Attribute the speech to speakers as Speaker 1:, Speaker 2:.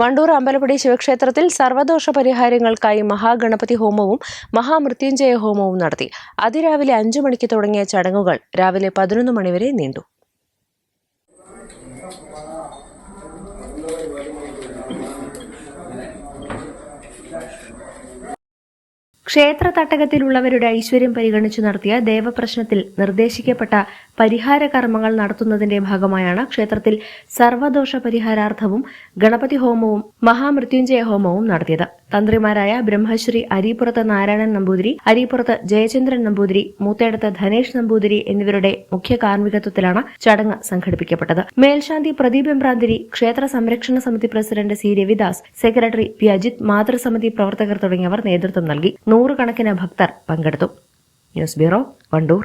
Speaker 1: Wandoor Ambalappadi ശിവക്ഷേത്രത്തിൽ സർവദോഷ പരിഹാരങ്ങൾക്കായി മഹാഗണപതി ഹോമവും മഹാമൃത്യുഞ്ജയ ഹോമവും നടത്തി. അതിരാവിലെ അഞ്ചു മണിക്ക് തുടങ്ങിയ ചടങ്ങുകൾ രാവിലെ പതിനൊന്ന് മണിവരെ നീണ്ടു. ക്ഷേത്ര തട്ടകത്തിലുള്ളവരുടെ ഐശ്വര്യം പരിഗണിച്ചു നടത്തിയ ദേവപ്രശ്നത്തിൽ നിർദ്ദേശിക്കപ്പെട്ട പരിഹാര കർമ്മങ്ങൾ നടത്തുന്നതിന്റെ ഭാഗമായാണ് ക്ഷേത്രത്തിൽ സർവദോഷ പരിഹാരാർത്ഥവും ഗണപതി ഹോമവും മഹാമൃത്യുഞ്ജയ ഹോമവും നടത്തിയത്. തന്ത്രിമാരായ ബ്രഹ്മശ്രീ അരീപ്പുറത്ത് നാരായണൻ നമ്പൂതിരി അരീപ്പുറത്ത് ജയചന്ദ്രൻ നമ്പൂതിരി മൂത്തേടത്ത് ധനേഷ് നമ്പൂതിരി എന്നിവരുടെ മുഖ്യ കാർമ്മികത്വത്തിലാണ് ചടങ്ങ് സംഘടിപ്പിക്കപ്പെട്ടത്. മേൽശാന്തി പ്രദീപ് എംബ്രാന്തിരി ക്ഷേത്ര സംരക്ഷണ സമിതി president C Ravidas secretary P Ajith മാതൃസമിതി പ്രവർത്തകർ തുടങ്ങിയവർ നേതൃത്വം നൽകി നൂറുകണക്കിന് ഭക്തർ പങ്കെടുത്തു. News bureau Wandoor.